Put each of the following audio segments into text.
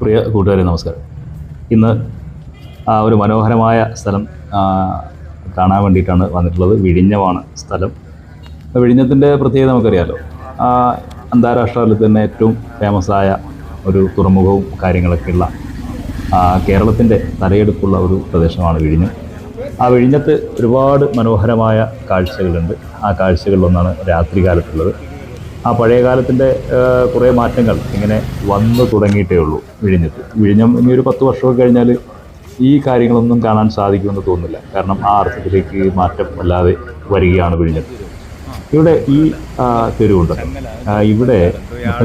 പ്രിയ കൂട്ടുകാരെ നമസ്കാരം. ഇന്ന് ഒരു മനോഹരമായ സ്ഥലം കാണാൻ വേണ്ടിയിട്ടാണ് വന്നിട്ടുള്ളത്. വിഴിഞ്ഞമാണ് സ്ഥലം. വിഴിഞ്ഞത്തിന്റെ പ്രത്യേകത നമുക്കറിയാമല്ലോ അന്താരാഷ്ട്ര തലത്തിൽ തന്നെ ഏറ്റവും ഫേമസായ ഒരു തുറമുഖവും കാര്യങ്ങളൊക്കെയുള്ള കേരളത്തിന്റെ തലയെടുപ്പുള്ള ഒരു പ്രദേശമാണ് വിഴിഞ്ഞം. ആ വിഴിഞ്ഞത്ത് ഒരുപാട് മനോഹരമായ കാഴ്ചകളുണ്ട്. ആ കാഴ്ചകളിലൊന്നാണ് രാത്രി കാലത്തുള്ളത് ആ പഴയ കാലത്തിന്റെ കുറേ മാറ്റങ്ങൾ ഇങ്ങനെ വന്നു തുടങ്ങിയിട്ടേ ഉള്ളൂ വിഴിഞ്ഞത്ത്. വിഴിഞ്ഞം ഇനി ഒരു പത്ത് വർഷമൊക്കെ കഴിഞ്ഞാൽ ഈ കാര്യങ്ങളൊന്നും കാണാൻ സാധിക്കുമെന്ന് തോന്നുന്നില്ല. കാരണം ആ അർത്ഥത്തിലേക്ക് മാറ്റം അല്ലാതെ വരികയാണ് വിഴിഞ്ഞത്ത് ഇവിടെ ഈ തെരുവുണ്ട്. ഇവിടെ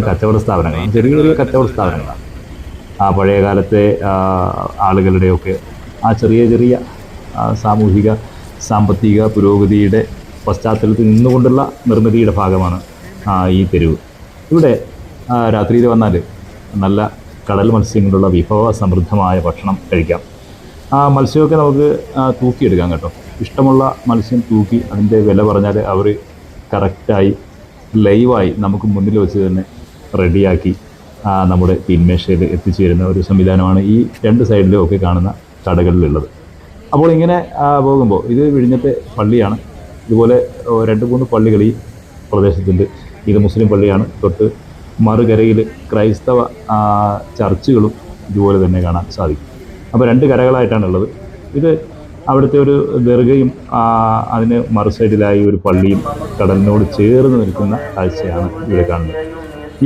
കച്ചവട സ്ഥാപനങ്ങളാണ്. ചെറിയ ചെറിയ കച്ചവട സ്ഥാപനങ്ങളാണ്. ആ പഴയ കാലത്തെ ആളുകളുടെയൊക്കെ ആ ചെറിയ ചെറിയ സാമൂഹിക സാമ്പത്തിക പുരോഗതിയുടെ പശ്ചാത്തലത്തിൽ നിന്നുകൊണ്ടുള്ള നിർമ്മിതിയുടെ ഭാഗമാണ് ഈ തെരുവ്. ഇവിടെ രാത്രിയിൽ വന്നാൽ നല്ല കടൽ മത്സ്യങ്ങളുള്ള വിഭവ സമൃദ്ധമായ ഭക്ഷണം കഴിക്കാം. ആ മത്സ്യമൊക്കെ നമുക്ക് തൂക്കിയെടുക്കാം കേട്ടോ. ഇഷ്ടമുള്ള മത്സ്യം തൂക്കി അതിന്റെ വില പറഞ്ഞാൽ അവർ കറക്റ്റായി ലൈവായി നമുക്ക് മുന്നിൽ വെച്ച് തന്നെ റെഡിയാക്കി നമ്മുടെ നമ്മുടെ പിന്മേശയിൽ എത്തിച്ചേരുന്ന ഒരു സംവിധാനമാണ് ഈ രണ്ട് സൈഡിലും ഒക്കെ കാണുന്ന കടകളിലുള്ളത്. അപ്പോൾ ഇങ്ങനെ പോകുമ്പോൾ ഇത് വിഴിഞ്ഞത്തെ പള്ളിയാണ്. ഇതുപോലെ രണ്ട് മൂന്ന് പള്ളികൾ ഈ പ്രദേശത്തുണ്ട് ഇത് മുസ്ലിം പള്ളിയാണ്. തൊട്ട് മറുകരയിൽ ക്രൈസ്തവ ചർച്ചുകളും ഇതുപോലെ തന്നെ കാണാൻ സാധിക്കും. അപ്പോൾ രണ്ട് കരകളായിട്ടാണുള്ളത്. ഇത് അവിടുത്തെ ഒരു ദർഗയും അതിന് മറു സൈഡിലായി ഒരു പള്ളിയും കടലിനോട് ചേർന്ന് നിൽക്കുന്ന കാഴ്ചയാണ് ഇവിടെ കാണുന്നത്.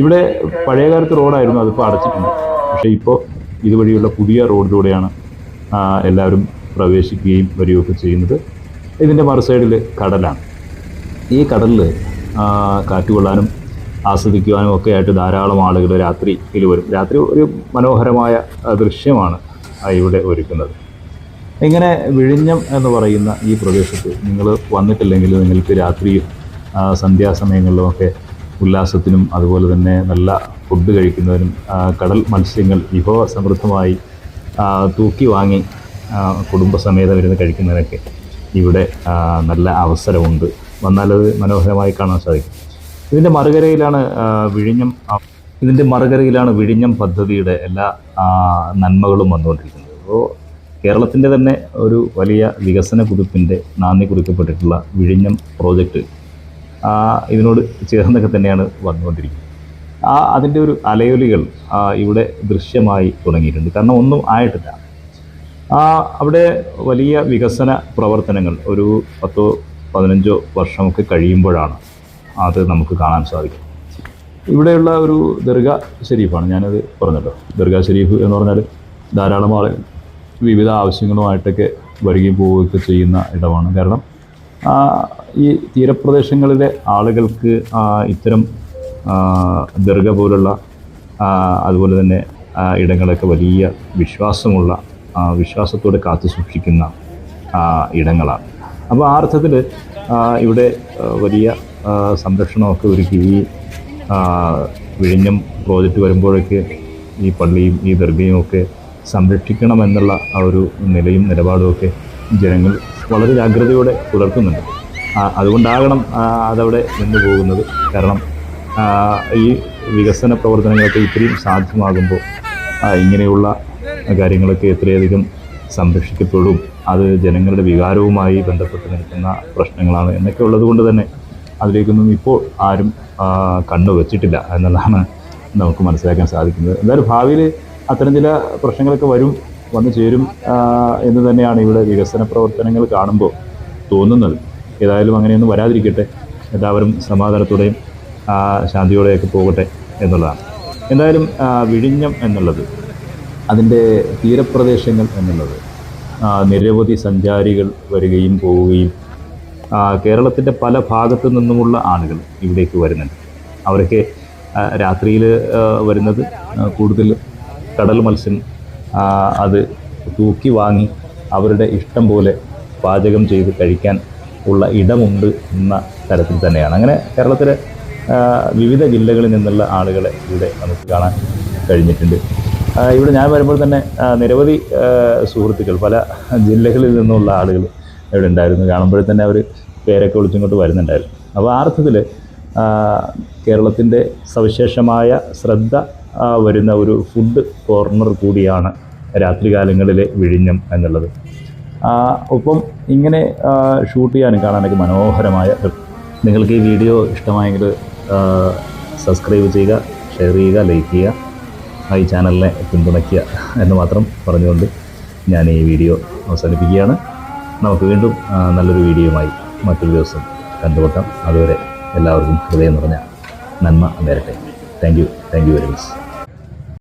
ഇവിടെ പഴയകാലത്ത് റോഡായിരുന്നു അതിപ്പോൾ അടച്ചിട്ടുണ്ട്. പക്ഷേ ഇപ്പോൾ ഇതുവഴിയുള്ള പുതിയ റോഡിലൂടെയാണ് എല്ലാവരും പ്രവേശിക്കുകയും വരികയൊക്കെ ചെയ്യുന്നത്. ഇതിന്റെ മറു സൈഡിൽ കടലാണ്. ഈ കടലിൽ കാറ്റ് കൊള്ളാനും ആസ്വദിക്കുവാനും ഒക്കെ ആയിട്ട് ധാരാളം ആളുകൾ രാത്രിയിൽ വരും. രാത്രി ഒരു മനോഹരമായ ദൃശ്യമാണ് ഇവിടെ ഒരുക്കുന്നത്. ഇങ്ങനെ വിഴിഞ്ഞം എന്ന് പറയുന്ന ഈ പ്രദേശത്ത് നിങ്ങൾ വന്നിട്ടില്ലെങ്കിൽ നിങ്ങൾക്ക് രാത്രിയും ആ, സന്ധ്യാസമയങ്ങളിലുമൊക്കെ ഉല്ലാസത്തിനും അതുപോലെ തന്നെ നല്ല ഫുഡ് കഴിക്കുന്നതിനും കടൽ മത്സ്യങ്ങൾ വിഭവ സമൃദ്ധമായി തൂക്കി വാങ്ങി കുടുംബസമേതം ഇരുന്ന് കഴിക്കുന്നതിനൊക്കെ ഇവിടെ നല്ല അവസരമുണ്ട്. വന്നാലത് മനോഹരമായി കാണാൻ സാധിക്കും. ഇതിന്റെ മറുകരയിലാണ് വിഴിഞ്ഞം ഇതിന്റെ മറുകരയിലാണ് വിഴിഞ്ഞം പദ്ധതിയുടെ എല്ലാ നന്മകളും വന്നുകൊണ്ടിരിക്കുന്നത്. അപ്പോൾ കേരളത്തിന്റെ തന്നെ ഒരു വലിയ വികസന കുതിപ്പിന്റെ നാന്ദി കുറിക്കപ്പെട്ടിട്ടുള്ള വിഴിഞ്ഞം പ്രോജക്റ്റ് ഇതിനോട് ചേർന്നൊക്കെ തന്നെയാണ് വന്നുകൊണ്ടിരിക്കുന്നത്. ആ അതിന്റെ ഒരു അലയൊലികൾ ഇവിടെ ദൃശ്യമായി തുടങ്ങിയിട്ടുണ്ട്. കാരണം ഒന്നും ആയിട്ടില്ല. അവിടെ വലിയ വികസന പ്രവർത്തനങ്ങൾ ഒരു പത്തോ പതിനഞ്ചോ വർഷമൊക്കെ കഴിയുമ്പോഴാണ് അത് നമുക്ക് കാണാൻ സാധിക്കും. ഇവിടെയുള്ള ഒരു ദർഗ ഷെരീഫാണ് ഞാനത് പറഞ്ഞല്ലോ. ദർഗ ഷെരീഫ് എന്ന് പറഞ്ഞാൽ ധാരാളം ആളെ വിവിധ ആവശ്യങ്ങളുമായിട്ടൊക്കെ വരികയും പോവുകയൊക്കെ ചെയ്യുന്ന ഇടമാണ്. കാരണം ഈ തീരപ്രദേശങ്ങളിലെ ആളുകൾക്ക് ഇത്തരം ദർഗ പോലുള്ള അതുപോലെ തന്നെ ഇടങ്ങളൊക്കെ വലിയ വിശ്വാസമുള്ള വിശ്വാസത്തോടെ കാത്തു സൂക്ഷിക്കുന്ന ഇടങ്ങളാണ്. അപ്പോൾ ആ അർത്ഥത്തിൽ ഇവിടെ വലിയ സംരക്ഷണമൊക്കെ ഒരുക്കി ഈ വിഴിഞ്ഞം പ്രോജക്റ്റ് വരുമ്പോഴേക്ക് ഈ പള്ളിയും ഈ ദർഗയും ഒക്കെ സംരക്ഷിക്കണമെന്നുള്ള ആ ഒരു നിലയും നിലപാടുമൊക്കെ ജനങ്ങൾ വളരെ ജാഗ്രതയോടെ പുലർത്തുന്നുണ്ട്. അതുകൊണ്ടാകണം അതവിടെ നിന്ന് പോകുന്നത്. കാരണം ഈ വികസന പ്രവർത്തനങ്ങളൊക്കെ ഇത്രയും സാധ്യമാകുമ്പോൾ ഇങ്ങനെയുള്ള കാര്യങ്ങളൊക്കെ എത്രയധികം സംരക്ഷിക്കപ്പെടും. അത് ജനങ്ങളുടെ വികാരവുമായി ബന്ധപ്പെട്ട് നിൽക്കുന്ന പ്രശ്നങ്ങളാണ് എന്നൊക്കെ ഉള്ളത് കൊണ്ട് തന്നെ അതിലേക്കൊന്നും ഇപ്പോൾ ആരും കണ്ണു വെച്ചിട്ടില്ല എന്നുള്ളതാണ് നമുക്ക് മനസ്സിലാക്കാൻ സാധിക്കുന്നത്. എന്തായാലും ഭാവിയിൽ അത്തരം ചില പ്രശ്നങ്ങളൊക്കെ വരും വന്നു ചേരും എന്ന് തന്നെയാണ് ഇവിടെ വികസന പ്രവർത്തനങ്ങൾ കാണുമ്പോൾ തോന്നുന്നത്. ഏതായാലും അങ്ങനെയൊന്നും വരാതിരിക്കട്ടെ. എല്ലാവരും സമാധാനത്തോടെയും ശാന്തിയോടെയൊക്കെ പോകട്ടെ എന്നുള്ളതാണ്. എന്തായാലും വിഴിഞ്ഞം എന്നുള്ളത് അതിന്റെ തീരപ്രദേശങ്ങൾ എന്നുള്ളത്. നിരവധി സഞ്ചാരികൾ വരികയും പോവുകയും കേരളത്തിന്റെ പല ഭാഗത്തു നിന്നുമുള്ള ആളുകൾ ഇവിടേക്ക് വരുന്നുണ്ട്. അവരൊക്കെ രാത്രിയിൽ വരുന്നത് കൂടുതൽ കടൽ മത്സ്യം അത് തൂക്കി വാങ്ങി അവരുടെ ഇഷ്ടം പോലെ പാചകം ചെയ്ത് കഴിക്കാൻ ഉള്ള ഇടമുണ്ട് എന്ന തരത്തിൽ തന്നെയാണ്. അങ്ങനെ കേരളത്തിലെ വിവിധ ജില്ലകളിൽ നിന്നുള്ള ആളുകളെ ഇവിടെ നമുക്ക് കാണാൻ കഴിഞ്ഞിട്ടുണ്ട്. ഇവിടെ ഞാൻ വരുമ്പോൾ തന്നെ നിരവധി സുഹൃത്തുക്കൾ പല ജില്ലകളിൽ നിന്നുള്ള ആളുകൾ ഇവിടെ ഉണ്ടായിരുന്നു. കാണുമ്പോൾ തന്നെ അവർ പേരൊക്കെ വിളിച്ചിങ്ങോട്ട് വരുന്നുണ്ടായിരുന്നു. അപ്പോൾ ആ അർത്ഥത്തിൽ കേരളത്തിന്റെ സവിശേഷമായ ശ്രദ്ധ വരുന്ന ഒരു ഫുഡ് കോർണർ കൂടിയാണ് രാത്രികാലങ്ങളിലെ വിഴിഞ്ഞം എന്നുള്ളത്. ഒപ്പം ഇങ്ങനെ ഷൂട്ട് ചെയ്യാനും കാണാനൊക്കെ മനോഹരമായ നിങ്ങൾക്ക് ഈ വീഡിയോ ഇഷ്ടമായെങ്കിൽ സബ്സ്ക്രൈബ് ചെയ്യുക ഷെയർ ചെയ്യുക ലൈക്ക് ചെയ്യുക. ഈ ചാനലിനെ പിന്തുണയ്ക്കുക എന്ന് മാത്രം പറഞ്ഞുകൊണ്ട് ഞാൻ ഈ വീഡിയോ അവസാനിപ്പിക്കുകയാണ്. നമുക്ക് വീണ്ടും നല്ലൊരു വീഡിയോയുമായി മറ്റൊരു ദിവസം കണ്ടുമുട്ടാം. അതുവരെ എല്ലാവർക്കും ഹൃദയം നിറഞ്ഞ നന്മ നേരട്ടെ. Thank you thank you very much